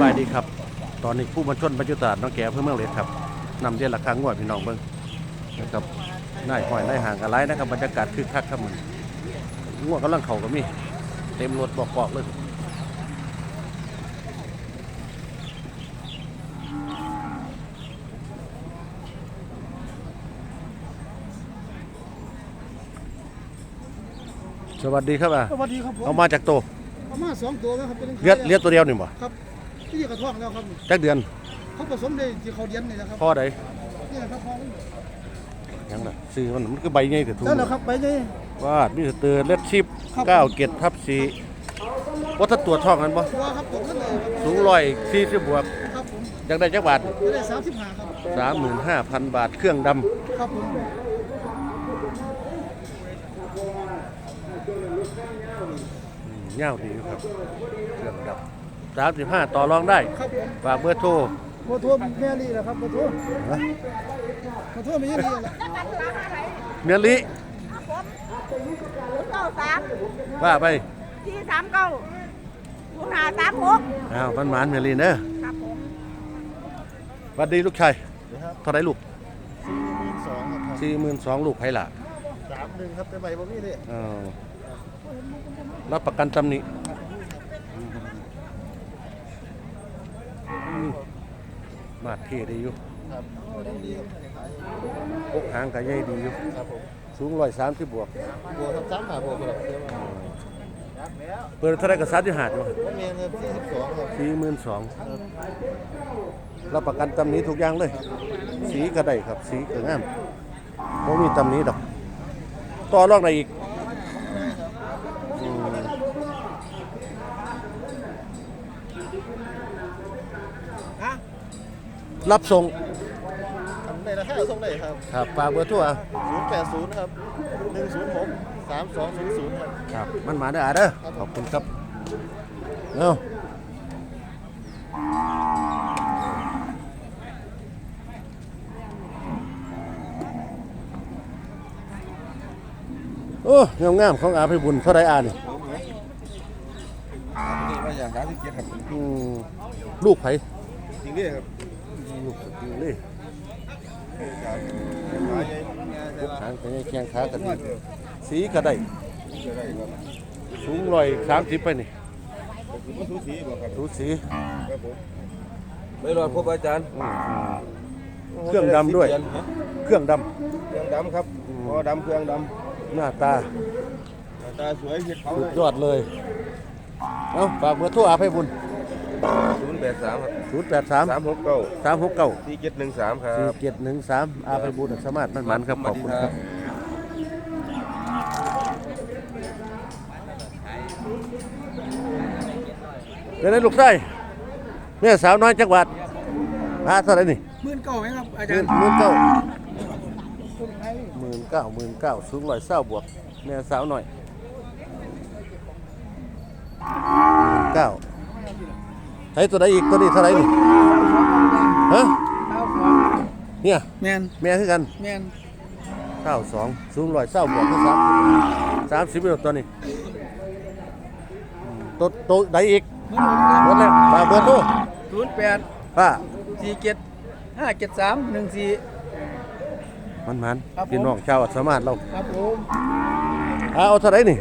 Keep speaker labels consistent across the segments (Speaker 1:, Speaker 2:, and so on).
Speaker 1: บายดีครับ ตอนนี้ผู้บัญชนบรรจุตาดน้องแก่เพื่อเมืองเลยครับนำเรียนราคางวดพี่น้องเบิ้งนะครับนายห้อยนายห่างกันไรนะครับบรรยากาศคึกคักครับมันงวดกำลังเข่าก็มี เต็มรถบอกบอกๆเลยสวัสดีครับอะ
Speaker 2: สวัสดีครับผม
Speaker 1: เอามาจากโต
Speaker 2: เอามาสองตัวแล้วครับเป็น
Speaker 1: เลียดเลียดตัวเดียวนี่บ่
Speaker 2: ครับ ที่กระท่องแล้วครับ
Speaker 1: จักเดือน
Speaker 2: เขาผสมในที่เขาเลี้ยงนี่นะครับ
Speaker 1: พ่อใด
Speaker 2: นี่แหละครับพ่อ
Speaker 1: ยังล่ะซื้อมันมันคือใบใหญ่แต่ถุง
Speaker 2: นั่นแหละครับไปนี่
Speaker 1: วาดมีสเตอร์เลดชิป
Speaker 2: ครับ
Speaker 1: เก้าเกตทับสีว่าถ้าตัวจท้องกันบ่
Speaker 2: ตัวครับตัวนั่นเลยครับ
Speaker 1: สูงร้อยสี่สิบบวก
Speaker 2: ครับผม
Speaker 1: อยากได้จักบาท
Speaker 2: จะได้สามสิบห้าครับ
Speaker 1: สามหมื่นห้าพันบาทเครื่องด
Speaker 2: ครับผมำ
Speaker 1: เง่าวดีอยู่ครับ เครื่องดำ สามสิบห้าต่อรองได้
Speaker 2: ครับผม
Speaker 1: ฝากเบอร์โทร
Speaker 2: โบโทษแม่ลีแหละครับโบโทษ
Speaker 1: นะ
Speaker 2: โบโทษไม่ใช่ลีแหละ
Speaker 1: เมียลิ
Speaker 3: ครับผมศูนย์เก้าสาม
Speaker 1: ว่าไป
Speaker 3: ที่สามเก้าศูนย์ห้าสามหก
Speaker 1: อ้าวมันหมานเมียลิเนอะ
Speaker 3: ครับผม
Speaker 1: สวัสดีลูกชายเท่าไหรลูก
Speaker 2: สองครับ
Speaker 1: สี่หมื่นสองลูกไผ่ละ
Speaker 2: สามหนึ่งครับแต่ใบบ่มีเลย
Speaker 1: อ้าวรับประกันตำหนิอืม มาดเท่ดีอยู่
Speaker 2: ครับดังดีครับ
Speaker 1: พกหางกับใหญ่ดีอยู่
Speaker 2: ครับผม
Speaker 1: สูงร้อยสามสิบบวก
Speaker 2: บัวครับสามหาบัวครับ
Speaker 1: เปิดเท่าไรกับซัดที่หาดอยู่
Speaker 2: พ่อแม่ครับสี่สิบสองครับ
Speaker 1: สี่หมื่นสองรับประกันตำหนี้ทุกอย่างเลย สีก็ได้ครับ สีก็งามไม่มีตำหนี้ดอก ต่อรองอะไรอีกอืม รับส่ง
Speaker 2: ในราคาส่งได้ครับ
Speaker 1: ครับฝากเบอร์โทั่ว
Speaker 2: ศูนย์แปดศูนย์ครับหนึ่งศูนย์หกสามสองศูนย์ศูนย์ครับ
Speaker 1: ครับ มันมาได้ออะเด้อขอบคุณครับเอาโอ้ยงามๆของอาภัยบุญเท่าไรอานี่
Speaker 2: นี่มาอย่างร้านที่เกียรครับ
Speaker 1: อืมลูกไผ
Speaker 2: จริงด้วยครับ
Speaker 1: ลูกสกิล เลยลูกหางกันแข้งขากันดีสีก็ได้
Speaker 2: จะได้ครับ
Speaker 1: สูงร้อยสามสิบไปนี่
Speaker 2: ผมก็สูสีบอกครับ
Speaker 1: สูสี
Speaker 2: ครับผม
Speaker 4: ไม่รอดพบอาจารย์
Speaker 1: อืมเครื่องดำด้วย เครื่องด
Speaker 2: เครื่องดำครับพอดำเครื่องดำ
Speaker 1: หน้าตาำ
Speaker 2: หน้าตาสวยเห็ดเขา
Speaker 1: สุ
Speaker 2: เล
Speaker 1: ด
Speaker 2: ย
Speaker 1: ยอดเลย เอาฝากเบอร์โทรอาภัยบุญ
Speaker 4: ศูนย์ แปดสามครับ
Speaker 1: ศูนย์แปดสาม
Speaker 4: สามหกเก้า
Speaker 1: สามหกเก้า
Speaker 4: สี่เจ็ดหนึ่งสามครั
Speaker 1: สี่
Speaker 4: บ
Speaker 1: เจ็ดหนึ่งสามอาภัยบุญสามารถมันมันครับขอบคุณครับเป็นไงลูกไส้แม่สาวน้อยจังหวัดมาเท่าไหรนี่
Speaker 2: หมื่นเก้าไหมครับอา
Speaker 1: ห
Speaker 2: จา
Speaker 1: มื่
Speaker 2: ร
Speaker 1: น
Speaker 2: ย์
Speaker 1: หมื่นเก้าหมื่นเก้าหมื่นเก้าสูงร้อยเศร้าบวกแม่สาวหน่อยหมื่นเก้า ใช้ตัวไหนอีกตัวนี้เท่าไหรนี่ฮะเนี่ย
Speaker 2: แมน
Speaker 1: แม่คือกัน
Speaker 2: แมน
Speaker 1: เก้าสองสูงร้อยเศร้าบวกคือสามสามสิบเอ็ดตัวนี้อืมตัวตัวไหนอีกหมดแล้วฝากเบอร์โทร
Speaker 2: ศูนย์แปด
Speaker 1: ป้า
Speaker 2: สี่เจ็ดห้าเจ็ดสามหนึ่งสี่
Speaker 1: มันมัน
Speaker 2: ครับผม
Speaker 1: พี่น้องชาวอัศมาศเรา
Speaker 2: ครับผม
Speaker 1: เอาเอาเท่าไหรนี่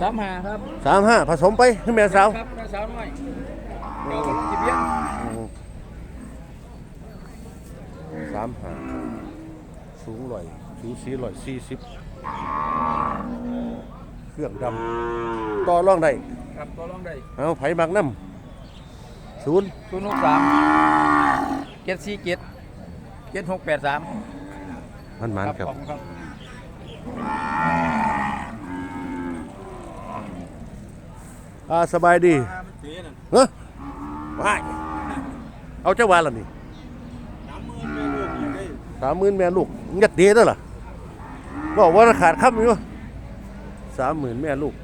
Speaker 2: สามหาครับ
Speaker 1: สามห้าผสมไปให้แม่สาว
Speaker 2: ครับแม่สาวน้อย เก้าจีเบี้ย
Speaker 1: สามห้าสูงร้อยสูงสี่ร้อยสี่สิบเครื่องดำต่อร่องได้
Speaker 2: ครับตัวรองได้
Speaker 1: เอาไผ่มักน้ำศูนย์
Speaker 2: ศูนย์หกสามเจ็ดสี่เจ็ดเจ็ดหกแปดสาม
Speaker 1: มันมันครับ
Speaker 2: ขอบคุณครับ
Speaker 1: อ่าสบายดีเฮ้ย ว้ายเอาเจ้าวานละนี่สามหมื่นแม่ลูกยัดเดียด้วยล่ะบอกว่าขาดคำอยู่สามหมื่นแม่ลูก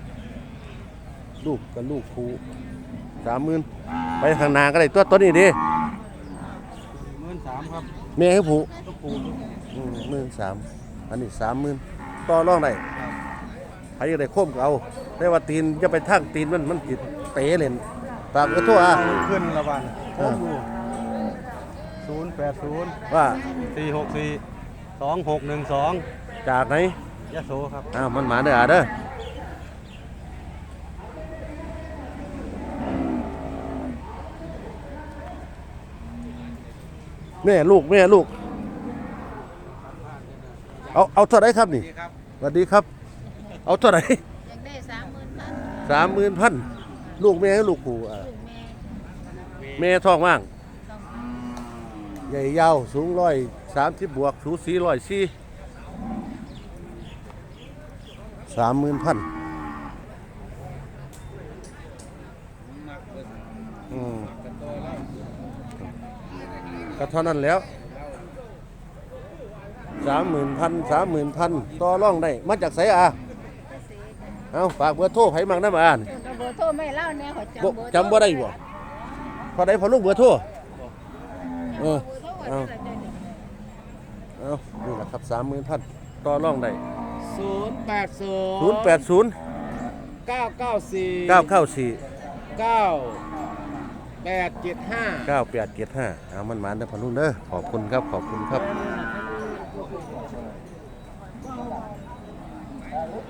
Speaker 1: ลูกกับลูกครูสามหมื่นไปทางหนาก็ได้ตัวตัวนี้ดี
Speaker 2: หมื่นสามครับ
Speaker 1: แม่ให้ผู
Speaker 2: ตัวปู
Speaker 1: หมื่นสามอันนี้สามหมื่นต่อรองได้ใครจะได้โค้มก็เอา แต่ว่าตีนจะไปทางตีนมันมันจิตเตะเล่น ฝากเบอร์โทรอะ
Speaker 5: ขึ้นละวัน
Speaker 1: เออ
Speaker 5: ศูนย์แปดศูนย์
Speaker 1: ว่า
Speaker 5: สี่หกสี่สองหกหนึ่งสอง
Speaker 1: จากไหน
Speaker 5: ยะโสครับ
Speaker 1: อ้าวมันหมาเด้ออะเด้อแม่ลูกแม่ลูก เอาเอาเท่าไหรครับนี่สวัสดีครับ เอาเท่าไหร
Speaker 3: อยากได้สามหมื่นพัน
Speaker 1: สามหมื่นพัน ลูกแม่ให้ลูกผู้อะ
Speaker 3: ลูกแม่
Speaker 1: แม่ท้องว่าง
Speaker 3: ต้อง
Speaker 1: ใหญ่ยาวสูงร้อยสามสิบบวกสูสีร้อยสี่สามหมื่นพันอืมก็เท่านั้นแล้วสามหมื่นพันสามหมื่นพันต่อร่องได้ มาจากไสอะ เอาฝากเบอร์โทรไผมั่งได้มาอ่าน
Speaker 3: เอาเบอร์โทรไม่เล่าแน่ขอ
Speaker 1: บ่
Speaker 3: จำเบอร์โทร
Speaker 1: จำบ่ได้บ่พอได้พอลูกเบอร์โทรเออ
Speaker 3: เบอร์โทร
Speaker 1: เอา
Speaker 3: เท่าไหร่เดี๋ยวนี้
Speaker 1: เอานี่แหละครับสามหมื่นพันต่อร่องได้
Speaker 2: ศูนย์แปดศู
Speaker 1: ศูนย์แปดศูนย์
Speaker 2: เก้าเก้าสี่
Speaker 1: เก้าเก้าสี่
Speaker 2: เก้าแปดเจ็ดห้า
Speaker 1: เก้าแปดเจ็ดห้าเอามันมาเด้อพอลุงเด้อขอบคุณครับ ขอบคุณครับ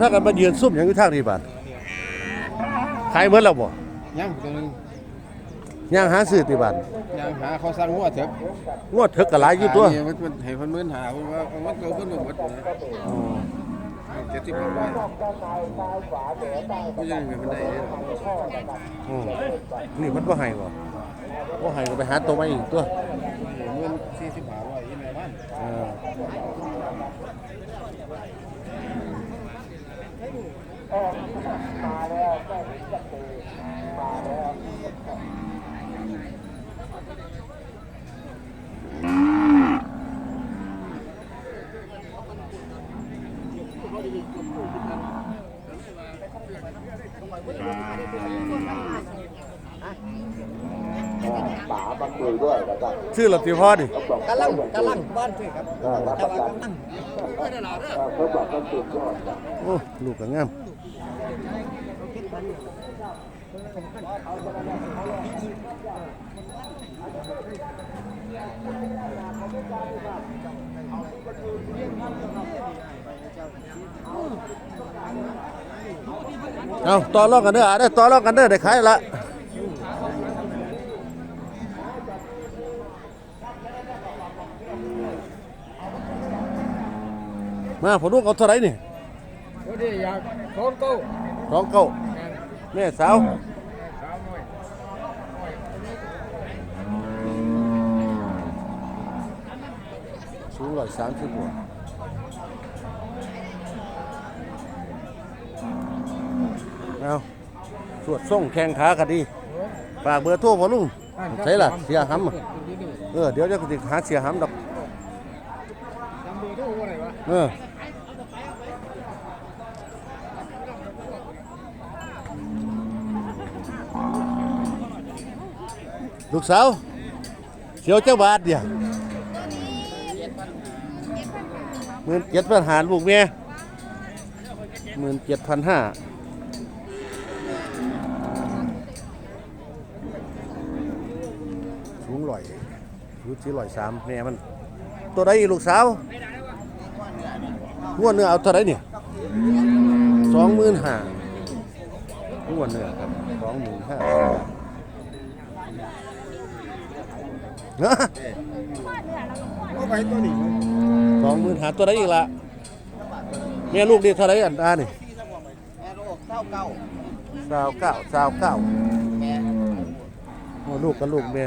Speaker 5: พา
Speaker 1: กันมายืนซุ่มอย่างอยู่ทางนี้บาดขายเมื่อแล้วบ่
Speaker 2: ยังตัวนึง
Speaker 1: ย่างหาซื้อติบาด
Speaker 2: ยังหาเขาสร้างหัวเถอะ
Speaker 1: งวดถึกกะหลายอยู่ตัว
Speaker 2: มันมันให้เพิ่นมื่นหาเพราะว่ามันเกิดขึ้นหมดนะเจ็ดสิบกว่าบาทก็ยังไงมันได้เนี่ย
Speaker 1: อืมนี่มันบ่ให้บ่ บ่ให้ก็ไปหาตัวมาอีกตัว
Speaker 2: เงินสี่สิบห้าร้อยยี่สิบบ้าน
Speaker 1: เออ ชื่อละติพอดิ
Speaker 2: กำลังกำลังบ้านพี่ครับแต่ว่ากำลัง
Speaker 1: โอ้ลูกก็งามเอาต่อรองกันเด้ออะได้ต่อรองกันเด้อได้ขายละ มาผมลูกเอาเท่าไหรนี่
Speaker 2: พอดีอยากของเก้า
Speaker 1: สองเก้าแม่สาวสูงร้อยสามสิบกว่าเอาสวดส่งแข้งขากันดีฝากเบอร์โทรพอลุงใช่ล่ะเสียหำอะเออเดี๋ยวจะติหาเสียหำดอก
Speaker 2: จำเบอร์โทรว่าไหนวะ
Speaker 1: เอ ลูกสาวเสียวเจ้าบาทเดียวหมื่นเจ็ดพันหาลูกเมียหมื่นเจ็ดพันห้าสูงลอยยุดที่ลอยสามแม่มัน ตัวใดอีกลูกสาวงวดเนื้อเอาตัวใดเนี่ยสองหมื่นห้างวดเนื้อครับสองหมื่นห้า
Speaker 2: ก็ไปตัวนี้
Speaker 1: สองหมื่นหาตัวใดอีกละแม่ลูกนี่เท่าไรอันอานี่
Speaker 2: แม่ลูกเก้าเก้า
Speaker 1: สาวเก้าสาวเก้า
Speaker 2: แม่
Speaker 1: โอ้ลูกกับลูกแม่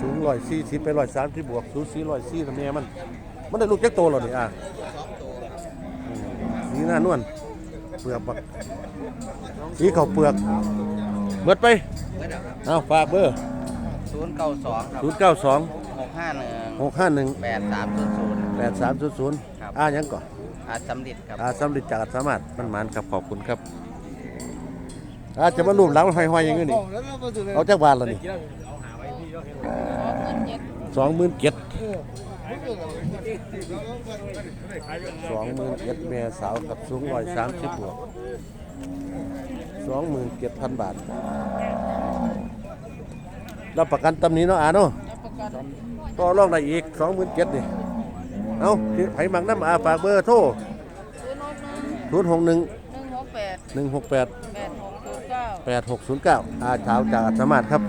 Speaker 1: สูงร้อยสี่สิบไปร้อยสามที่บวกสูงสี่ร้อยสี่ทำแม่มัน มันได้ลูกแจ็คโตแล้วนี่อะ
Speaker 2: สอง
Speaker 1: หน้านวลเปลือกบักสีเขาวเปลือกเบิดไป เอาฝากเบอร์
Speaker 6: ศูนย์เก้าสองครับ
Speaker 1: ศูนย์เก้าสอง
Speaker 6: หกห้าหนึ่ง
Speaker 1: หกห้าหนึ่ง
Speaker 6: แปดสามศูนย์ศูนย์
Speaker 1: แปดสามศูนย์ศูนย์
Speaker 6: ครับ
Speaker 1: อ่ายังก่อน
Speaker 6: อาจสำลิดครับ
Speaker 1: อาสำลิดจากอัศสามารถมันหมานครับขอบคุณครับอาจะมารูปหลังห้อยๆอย่างนี้นี่เอาจากบ้านแล้วนี่สองหมื่นเจ็ดสองหมื่นเจ็ดแม่สาวกับสูงร้อยสามสิบบวก สองหมื่นเจ็ดพันบาท รับประกันตำหนี้เนาะอาเนาะก็ลองได้อีกสองหมื่นเจ็ดนี่เอาไผมักน้ำอาฝากเบอร์โทรศูนย์หกหนึ่ง
Speaker 3: หนึ่งหกแปด
Speaker 1: หนึ่งหกแปด
Speaker 3: แปดหกศูนย์เก้า
Speaker 1: แปดหกศูนย์เก้าอาเช้าจากอัศมาศครับ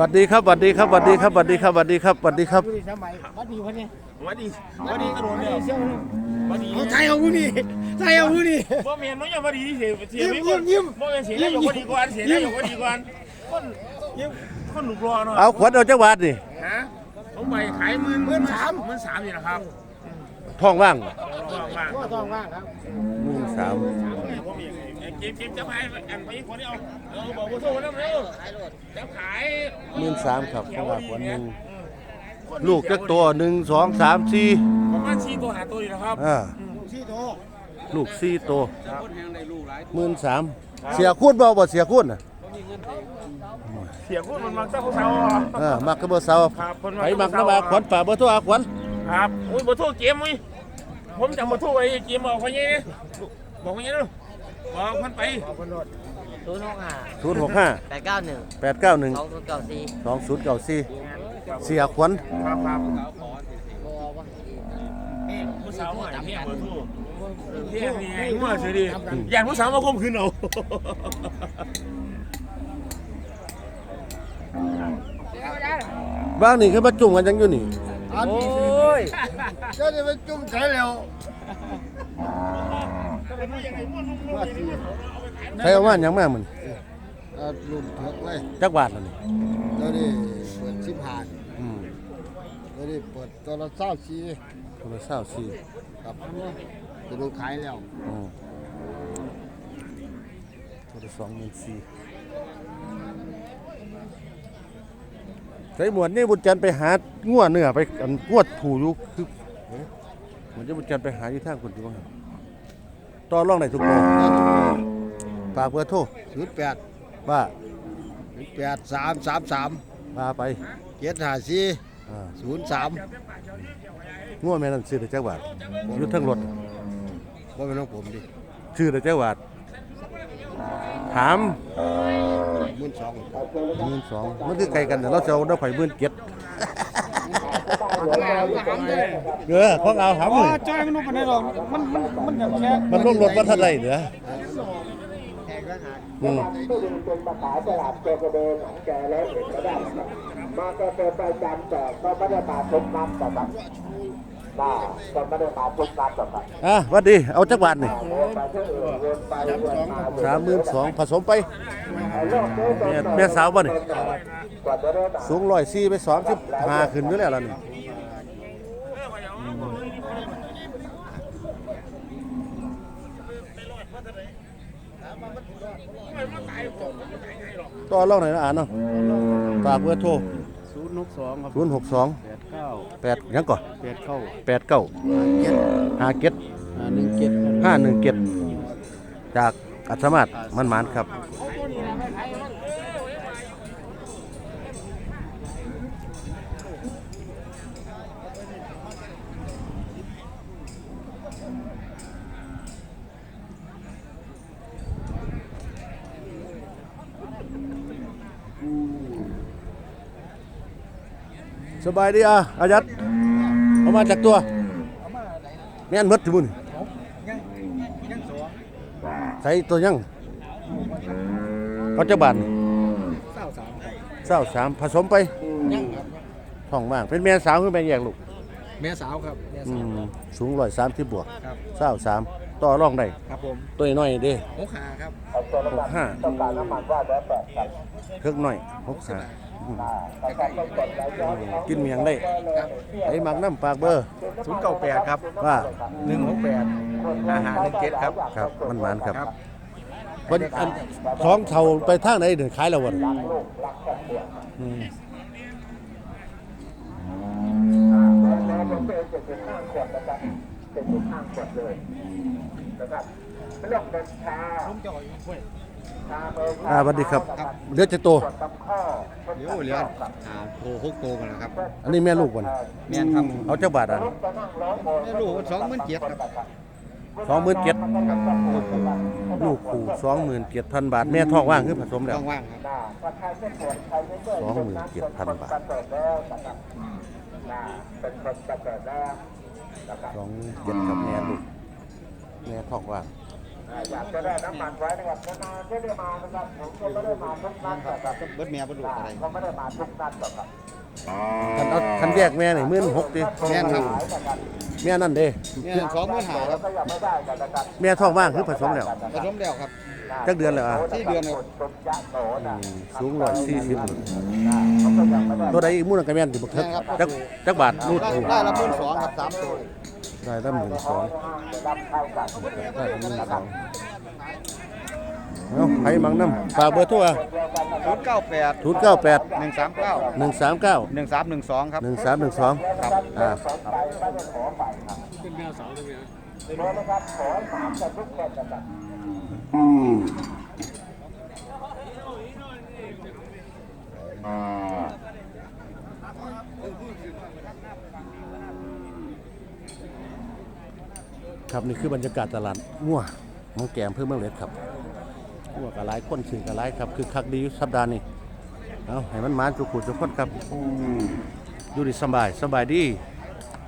Speaker 1: วัสดีครับสวัสดีครับสวัสดีครับสวัสดีครับสวัสดีครับสวัสดีครับ
Speaker 2: ใช่เอาผู้นี้ใช่เอาผู้นี้
Speaker 7: บ่แม่นมันยังบ่ดีเสียเสียไม่คนยิ้มบ่แม่นเสียแล้วยังบ่ดีกว่าเสียแล้วยังบ่ดีกว่าคนยิ้มคนหนุกรอเนาะ
Speaker 1: เอาขวัญเอาจังหวัดนี่
Speaker 7: ฮะผมไปขายหมื่นหมื่นสามหมื่นสามนี่นะครับ
Speaker 1: ท้องว่าง
Speaker 7: ต้องว่างครับ
Speaker 1: หมื่นสาม
Speaker 7: ก็บเก็บจะไปอันไปคนนี้เอาเอาบอกว่าโทรแล้วเร็วจะขาย
Speaker 1: หมื่นสามครับเพราะว่าขวัญหนึ่งลูกจักตัวหนึ่งสองสามสี่
Speaker 7: ประมาณ4ตัวหาตัวนี่นะครับ
Speaker 1: อ่าลูกสี่ตัวหมื่นสามเสียคูดบ่บ่เสียคูดน่ะ
Speaker 7: เสียคุณมันมักเจ้าเขาเซา
Speaker 1: เออมักกระเบอร์เสา
Speaker 7: ครับเพิ่น
Speaker 1: ไผมักน้ำอาขวัญป่ากเบอร์โทรอาขวัญ
Speaker 7: ครับอุ้ยบ่โทรเกมอุ้ยผมจำบ่โทรไอ้เกมบอกเขาไงบอกเขาไงดู บอกเพิ่นไป
Speaker 6: ศูนย์หกห้า
Speaker 1: ศูนย์หกห้า
Speaker 6: แปดเก้าหนึ่ง
Speaker 1: แปดเก้าหนึ่ง
Speaker 6: สองศูนย์เก้าสี่
Speaker 1: สองศูนย์เก้าสี่เสียขวัญ
Speaker 7: ครับครับนี่ผู้สาวใหม่เที่ยงเบอร์ทูเที่ยงนี่ไงงัวเสียดีอย่างผู้สาวมาข่มขืนเอา
Speaker 1: บ้างนี่คือมาจุ่มกันจังอยู่นี่
Speaker 6: โอ้ย
Speaker 2: เจ้าจะไปจุ่มใช้แล้ว
Speaker 1: ใช้เอาว่านหยังมามัน
Speaker 2: ลุมเถิกเลย
Speaker 1: จักบาทแล้วนี่
Speaker 2: แล้วนี่เปิดสิบห้า
Speaker 1: อืม
Speaker 2: แล้วนี่เปิดตัวละเศร้าชี
Speaker 1: คนละเศร้าสี่
Speaker 2: ครับจะลงขายแล้ว
Speaker 1: อืมคนละสองหมื่นสี่ใส่หมวดนี่บุญจันทร์ไปหางัวเนื้อไปอันงวดถูอยู่คือเหมือนจะบุญจันทร์ไปหาที่ทางคนที่ว่าครับ ต่อรองได้ทุกโมงฝากเบอร์โทร
Speaker 2: ศูนย์แปด
Speaker 1: ว่า
Speaker 2: ศูนย์แปดสามสามสาม
Speaker 1: พาไป
Speaker 2: เจ็ดห้าสี่
Speaker 1: อ่า
Speaker 2: ศูนย์สาม
Speaker 1: งัวแม่นั่นซื้อได้จักบาทอยู่เทั้งรถ
Speaker 2: ว่าเป็นของผมดิ
Speaker 1: ชื่อได้จักบาทถาม
Speaker 2: หมื่นสอง
Speaker 1: หมื่นสองมันคือไกลกันแต่เราจะเอาได้ไข่หมื่นเจ็ด เออของเอาถามเลย
Speaker 5: จ้อยมันลงไปได้หรอกมันมันมันอย่างแค่
Speaker 1: มันลงรถมาเท่าไหรเหนืออืม
Speaker 8: มาก็เป็นประจำแต่ก็ไม่ได้มาทุกนัดต่อกันน่าก็ไม่ได้มาทุกนัดต่อกัน
Speaker 1: อะหวัดดีเอาจักบาทนี่
Speaker 8: ไปที่อื่นวนไปวนมา
Speaker 1: สามหมื่นสองผสมไปแม่แม่สาวบ่นี่
Speaker 8: กว่าจะได้มา
Speaker 1: สูงร้อยสี่ไปสองสิบห้าขึ้นอยู่แล้วล่ะนี่ ต่อเล่าหน่อยนะอ่านเนาะฝากเบอร์โทร
Speaker 5: ศูนย์หกสองครับ
Speaker 1: ศูนย์หกสอง
Speaker 5: แปดเก้า
Speaker 1: แปดยังก่อน
Speaker 5: แปดเข้า
Speaker 1: แปดเก้า
Speaker 2: เจ็ด
Speaker 1: ห้าเจ็ด
Speaker 5: ห้าหนึ่งเจ็ด
Speaker 1: ห้าหนึ่งเจ็ดจากอัศมาศมันหมานครับ สบายดีอะอายัดเอามาจากตัวแม่นหมดที่บุญใส่ตัวยังเขาจะบานเศร้าสามผสมไปท้องว่าง เป็นแม่สาวคือแม่แยกลูก
Speaker 2: ผ
Speaker 5: แม่สาวครับแม่
Speaker 1: อื
Speaker 5: สาว
Speaker 1: มสูงร้อยสามสิบบวก
Speaker 5: ครับ
Speaker 1: เศร้าสามต่อรองได้
Speaker 5: ครับผม
Speaker 1: ตัวน้อยเด้
Speaker 5: หกขาครับ
Speaker 1: หกห้า
Speaker 8: ต้องการน้ำมันว่าแล้วแต่ครับ
Speaker 1: เครื่องน้อยหกห้าอืม
Speaker 8: แต่ก็ต้องกดไหลย้อนเขา
Speaker 1: กินเมียงได้ไอ้มักน้ำปากเบอร์
Speaker 5: ศูนย์เก้าแปดครับ
Speaker 1: ว่า
Speaker 5: หนึ่งหกแปดอาหารหนึ่งเจ็ดครับ
Speaker 1: ครับมันหวานครับ
Speaker 5: ครับ
Speaker 1: วันอันสองเท่าไปทางไหนเดินขายแล้ววันอืม
Speaker 8: แล้วผมเป็นเจ็ดสิบห้าขวดนะครับเจ็ดสิบห้าขวดเลยนะครับไม่ต้องเป็นชาชาเบอร์
Speaker 1: อ่าสวัสดีครับเหลือจะโต
Speaker 8: ขวดตำข้อ
Speaker 5: เดี๋ยวเหลือหาโตหกโตกันแล้วครับ
Speaker 1: อันนี้แม่ลูกวัน
Speaker 5: แม่นครับ
Speaker 1: เอาเจ้าบาทอะ
Speaker 8: จะนั่งร้องโม
Speaker 5: แม่ลูกสองหมื่นเจ็ดครับ
Speaker 1: สองหมื่นเจ็ดลูกขู่สองหมื่นเจ็ดพันบาท แม่ท้องว่างคือผสมแล้ว
Speaker 5: ต้องว่างครับ
Speaker 8: หน้าถ้าใครไม่ปวดใครไม่เมื่อย
Speaker 1: สองหมื่นเจ็ดพันบาท
Speaker 8: ประเสริฐแล้วนะครับหน้าเป็นคนประเสริฐแล้วนะครับ
Speaker 1: สองเจ็ดกับแม่ลูกแม่ท้องว่าง
Speaker 8: อ่าอยากจะได้น้ำมันไว้นะครับนานๆไม่ได้มานะครับผมก็ไม่ได้มาทุกนัดนะครับ
Speaker 5: เบิดแม่เบิดลูกอะไร
Speaker 8: ก็ไม่ได้มาทุกนัดหรอกครับ
Speaker 1: คันเอาคันแยกแม่นี่หมื่นหกดิ
Speaker 5: แม่นครับ
Speaker 1: แม่นั่นเด้
Speaker 5: แม่สองหมื่นหาครับ
Speaker 8: ก็ยังไม่ได้กันนะครับ
Speaker 1: แม่ท้องว่างคือผสมแล้ว
Speaker 5: ผสมแล้วครับ
Speaker 1: จักเดือนแล้วอะ
Speaker 5: สี่เดือนแล้ว
Speaker 8: ตุนยะโต
Speaker 1: อื
Speaker 8: นะ
Speaker 1: มสูงร้อยสี่สิบ
Speaker 8: เขาก็ยังไม่ได้
Speaker 1: ตัวใดอีกหมู่นันกระแม่นสิบกเทิกจักจักบาทลูก
Speaker 5: ได้
Speaker 1: ถูก
Speaker 5: ได้ละหมื่นสองครับสามตัว
Speaker 1: ได้ตั้งหมื่นสอง
Speaker 8: รับเข้ากัน
Speaker 1: ได้ตั้งหมื่นสองเอาไผ่มังน้ำฝากเบอร์โทรอะ
Speaker 5: ศูนย์เก้าแปด
Speaker 1: ศูนย์เก้าแปด
Speaker 5: หนึ่งสามเก้า
Speaker 1: หนึ่งสามเก้า
Speaker 5: หนึ่งสามหนึ่งสองครับ
Speaker 1: หนึ่งสามหนึ่งสองอ่า
Speaker 8: ขอนะครับขอถามกันทุกคนนะ ครับ
Speaker 1: ครับนี่คือบรรยากาศตลาดมั่วมังแกมเพื่อเมืองเล็ดครับมั่วกับหลายคนสื่อกับหลายครับคือคักดีอยู่สัปดาห์นี้เอาให้มันมาจุกุจุกคนครับอยู่ดีสบายสบายดี
Speaker 8: ค